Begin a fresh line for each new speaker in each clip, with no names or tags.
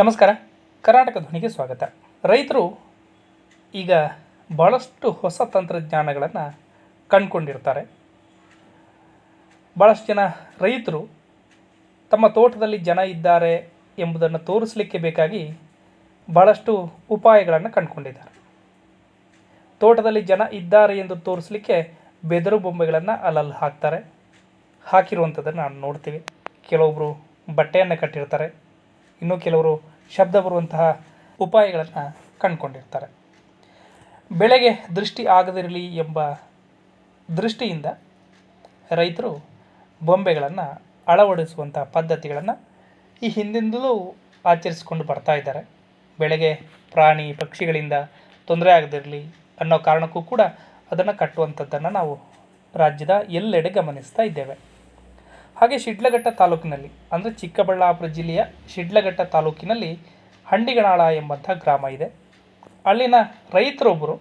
ನಮಸ್ಕಾರ. ಕರ್ನಾಟಕ ಧ್ವನಿಗೆ ಸ್ವಾಗತ. ರೈತರು ಈಗ ಭಾಳಷ್ಟು ಹೊಸ ತಂತ್ರಜ್ಞಾನಗಳನ್ನು ಕಂಡುಕೊಂಡಿರ್ತಾರೆ. ಭಾಳಷ್ಟು ಜನ ರೈತರು ತಮ್ಮ ತೋಟದಲ್ಲಿ ಜನ ಇದ್ದಾರೆ ಎಂಬುದನ್ನು ತೋರಿಸಲಿಕ್ಕೆ ಬೇಕಾಗಿ ಭಾಳಷ್ಟು ಉಪಾಯಗಳನ್ನು ಕಂಡುಕೊಂಡಿದ್ದಾರೆ. ತೋಟದಲ್ಲಿ ಜನ ಇದ್ದಾರೆ ಎಂದು ತೋರಿಸಲಿಕ್ಕೆ ಬೆದರು ಬೊಂಬೆಗಳನ್ನು ಅಲ್ಲಲ್ಲಿ ಹಾಕ್ತಾರೆ. ಹಾಕಿರುವಂಥದ್ದನ್ನು ನಾವು ನೋಡ್ತೀವಿ. ಕೆಲವೊಬ್ಬರು ಬಟ್ಟೆಯನ್ನು ಕಟ್ಟಿರ್ತಾರೆ. ಇನ್ನು ಕೆಲವರು ಶಬ್ದ ಬರುವಂತಹ ಉಪಾಯಗಳನ್ನು ಕಂಡುಕೊಂಡಿರ್ತಾರೆ. ಬೆಳೆಗೆ ದೃಷ್ಟಿ ಆಗದಿರಲಿ ಎಂಬ ದೃಷ್ಟಿಯಿಂದ ರೈತರು ಬೊಂಬೆಗಳನ್ನು ಅಳವಡಿಸುವಂಥ ಪದ್ಧತಿಗಳನ್ನು ಈ ಹಿಂದಿಂದಲೂ ಆಚರಿಸಿಕೊಂಡು ಬರ್ತಾ ಇದ್ದಾರೆ. ಬೆಳೆಗೆ ಪ್ರಾಣಿ ಪಕ್ಷಿಗಳಿಂದ ತೊಂದರೆ ಆಗದಿರಲಿ ಅನ್ನೋ ಕಾರಣಕ್ಕೂ ಕೂಡ ಅದನ್ನು ಕಟ್ಟುವಂಥದ್ದನ್ನು ನಾವು ರಾಜ್ಯದ ಎಲ್ಲೆಡೆ ಗಮನಿಸ್ತಾ ಇದ್ದೇವೆ. ಹಾಗೆ ಶಿಡ್ಲಘಟ್ಟ ತಾಲೂಕಿನಲ್ಲಿ, ಅಂದರೆ ಚಿಕ್ಕಬಳ್ಳಾಪುರ ಜಿಲ್ಲೆಯ ಶಿಡ್ಲಘಟ್ಟ ತಾಲೂಕಿನಲ್ಲಿ ಹಂಡಿಗಣಾಳ ಎಂಬಂಥ ಗ್ರಾಮ ಇದೆ. ಅಲ್ಲಿನ ರೈತರೊಬ್ಬರು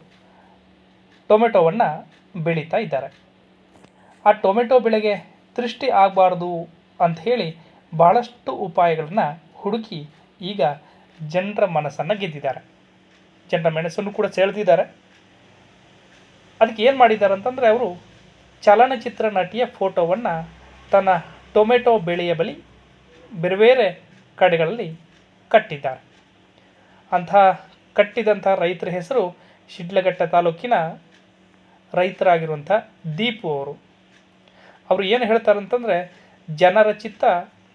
ಟೊಮೆಟೊವನ್ನು ಬೆಳೀತಾ ಇದ್ದಾರೆ. ಆ ಟೊಮೆಟೊ ಬೆಳೆಗೆ ದೃಷ್ಟಿ ಆಗಬಾರ್ದು ಅಂತ ಹೇಳಿ ಭಾಳಷ್ಟು ಉಪಾಯಗಳನ್ನು ಹುಡುಕಿ ಈಗ ಜನರ ಮನಸ್ಸನ್ನು ಗೆದ್ದಿದ್ದಾರೆ. ಜನರ ಮೆಣಸನ್ನು ಕೂಡ ಸೆಳೆದಿದ್ದಾರೆ. ಅದಕ್ಕೆ ಏನು ಮಾಡಿದ್ದಾರೆ ಅಂತಂದರೆ, ಅವರು ಚಲನಚಿತ್ರ ನಟಿಯ ಫೋಟೋವನ್ನು ತನ್ನ ಟೊಮೆಟೊ ಬೆಳೆಯ ಬಳಿ ಬೇರೆ ಬೇರೆ ಕಡೆಗಳಲ್ಲಿ ಕಟ್ಟಿದ್ದಾರೆ. ಅಂತಹ ಕಟ್ಟಿದಂಥ ರೈತರ ಹೆಸರು ಶಿಡ್ಲಘಟ್ಟ ತಾಲೂಕಿನ ರೈತರಾಗಿರುವಂಥ ದೀಪು ಅವರು. ಅವರು ಏನು ಹೇಳ್ತಾರೆ ಅಂತಂದರೆ ಜನರ ಚಿತ್ತ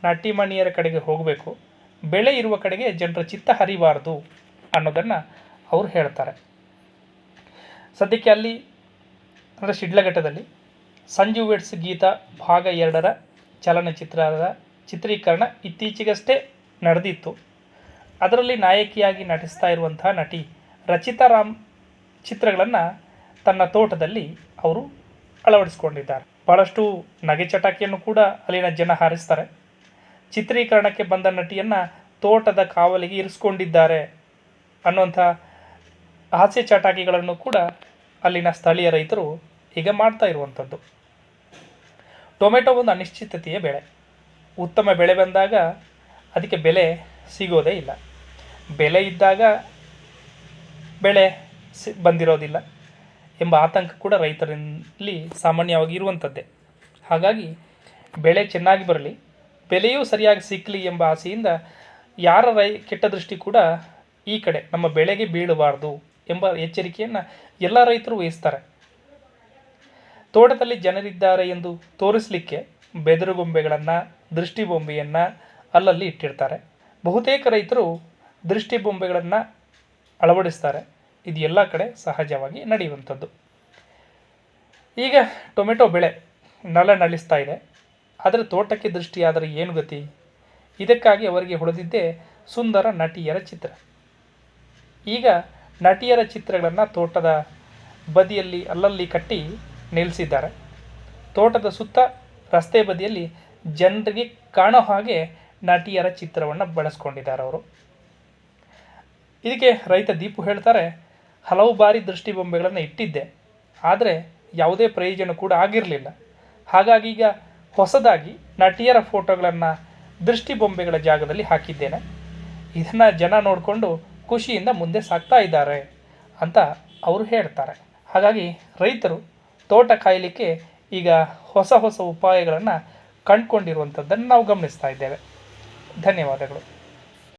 ನಟಿಮಣಿಯರ ಕಡೆಗೆ ಹೋಗಬೇಕು, ಬೆಳೆ ಇರುವ ಕಡೆಗೆ ಜನರ ಚಿತ್ತ ಹರಿಬಾರ್ದು ಅನ್ನೋದನ್ನು ಅವರು ಹೇಳ್ತಾರೆ. ಸದ್ಯಕ್ಕೆ ಅಲ್ಲಿ ಅಂದರೆ ಶಿಡ್ಲಘಟ್ಟದಲ್ಲಿ ಸಂಜು ವೆಡ್ಸ್ ಗೀತ ಭಾಗ ಎರಡರ ಚಲನಚಿತ್ರದ ಚಿತ್ರೀಕರಣ ಇತ್ತೀಚೆಗಷ್ಟೇ ನಡೆದಿತ್ತು. ಅದರಲ್ಲಿ ನಾಯಕಿಯಾಗಿ ನಟಿಸ್ತಾ ಇರುವಂತಹ ನಟಿ ರಚಿತಾ ರಾಮ್ ಚಿತ್ರಗಳನ್ನು ತನ್ನ ತೋಟದಲ್ಲಿ ಅವರು ಅಳವಡಿಸಿಕೊಂಡಿದ್ದಾರೆ. ಭಾಳಷ್ಟು ನಗೆ ಚಟಾಕಿಯನ್ನು ಕೂಡ ಅಲ್ಲಿನ ಜನ ಹಾರಿಸ್ತಾರೆ. ಚಿತ್ರೀಕರಣಕ್ಕೆ ಬಂದ ನಟಿಯನ್ನು ತೋಟದ ಕಾವಲಿಗೆ ಇರಿಸ್ಕೊಂಡಿದ್ದಾರೆ ಅನ್ನುವಂಥ ಹಾಸ್ಯ ಚಟಾಕಿಗಳನ್ನು ಕೂಡ ಅಲ್ಲಿನ ಸ್ಥಳೀಯ ರೈತರು ಈಗ ಮಾಡ್ತಾ ಇರುವಂಥದ್ದು. ಟೊಮೆಟೊ ಒಂದು ಅನಿಶ್ಚಿತತೆಯ ಬೆಳೆ. ಉತ್ತಮ ಬೆಳೆ ಬಂದಾಗ ಅದಕ್ಕೆ ಬೆಲೆ ಸಿಗೋದೇ ಇಲ್ಲ. ಬೆಲೆ ಇದ್ದಾಗ ಬೆಳೆ ಸಿ, ಬಂದಿರೋದಿಲ್ಲ ಎಂಬ ಆತಂಕ ಕೂಡ ರೈತರಲ್ಲಿ ಸಾಮಾನ್ಯವಾಗಿ ಇರುವಂಥದ್ದೇ. ಹಾಗಾಗಿ ಬೆಳೆ ಚೆನ್ನಾಗಿ ಬರಲಿ, ಬೆಲೆಯೂ ಸರಿಯಾಗಿ ಸಿಕ್ಕಲಿ ಎಂಬ ಆಸೆಯಿಂದ ಯಾರ ರೈ, ಕೆಟ್ಟ ದೃಷ್ಟಿ ಕೂಡ ಈ ಕಡೆ ನಮ್ಮ ಬೆಳೆಗೆ ಬೀಳಬಾರ್ದು ಎಂಬ ಎಚ್ಚರಿಕೆಯನ್ನು ಎಲ್ಲ ರೈತರು ವಹಿಸ್ತಾರೆ. ತೋಟದಲ್ಲಿ ಜನರಿದ್ದಾರೆ ಎಂದು ತೋರಿಸಲಿಕ್ಕೆ ಬೆದರುಗೊಂಬೆಗಳನ್ನು ದೃಷ್ಟಿ ಬೊಂಬೆಯನ್ನು ಅಲ್ಲಲ್ಲಿ ಇಟ್ಟಿರ್ತಾರೆ. ಬಹುತೇಕ ರೈತರು ದೃಷ್ಟಿ ಬೊಂಬೆಗಳನ್ನು ಅಳವಡಿಸ್ತಾರೆ. ಇದು ಎಲ್ಲ ಕಡೆ ಸಹಜವಾಗಿ ನಡೆಯುವಂಥದ್ದು. ಈಗ ಟೊಮೆಟೊ ಬೆಳೆ ನಲ ನಳಿಸ್ತಾ ಇದೆ. ಅದರ ತೋಟಕ್ಕೆ ದೃಷ್ಟಿಯಾದರೆ ಏನು ಗತಿ? ಇದಕ್ಕಾಗಿ ಅವರಿಗೆ ಹೊಡೆದಿದ್ದೇ ಸುಂದರ ನಟಿಯರ ಚಿತ್ರ. ಈಗ ನಟಿಯರ ಚಿತ್ರಗಳನ್ನು ತೋಟದ ಬದಿಯಲ್ಲಿ, ಅಲ್ಲಲ್ಲಿ ಕಟ್ಟಿ ನಿಲ್ಲಿಸಿದ್ದಾರೆ. ತೋಟದ ಸುತ್ತ ರಸ್ತೆ ಬದಿಯಲ್ಲಿ ಜನರಿಗೆ ಕಾಣೋ ಹಾಗೆ ನಟಿಯರ ಚಿತ್ರವನ್ನು ಬಳಸ್ಕೊಂಡಿದ್ದಾರೆ ಅವರು. ಇದಕ್ಕೆ ರೈತ ದೀಪು ಹೇಳ್ತಾರೆ, ಹಲವು ಬಾರಿ ದೃಷ್ಟಿ ಬೊಂಬೆಗಳನ್ನು ಇಟ್ಟಿದ್ದೆ, ಆದರೆ ಯಾವುದೇ ಪ್ರಯೋಜನ ಕೂಡ ಆಗಿರಲಿಲ್ಲ. ಹಾಗಾಗಿ ಈಗ ಹೊಸದಾಗಿ ನಟಿಯರ ಫೋಟೋಗಳನ್ನು ದೃಷ್ಟಿ ಬೊಂಬೆಗಳ ಜಾಗದಲ್ಲಿ ಹಾಕಿದ್ದೇನೆ. ಇದನ್ನು ಜನ ನೋಡಿಕೊಂಡು ಖುಷಿಯಿಂದ ಮುಂದೆ ಸಾಗ್ತಾ ಇದ್ದಾರೆ ಅಂತ ಅವರು ಹೇಳ್ತಾರೆ. ಹಾಗಾಗಿ ರೈತರು ತೋಟ ಕಾಯಲಿಕ್ಕೆ ಈಗ ಹೊಸ ಹೊಸ ಉಪಾಯಗಳನ್ನು ಕಂಡುಕೊಂಡಿರುವಂಥದ್ದನ್ನು ನಾವು ಗಮನಿಸ್ತಾ ಇದ್ದೇವೆ. ಧನ್ಯವಾದಗಳು.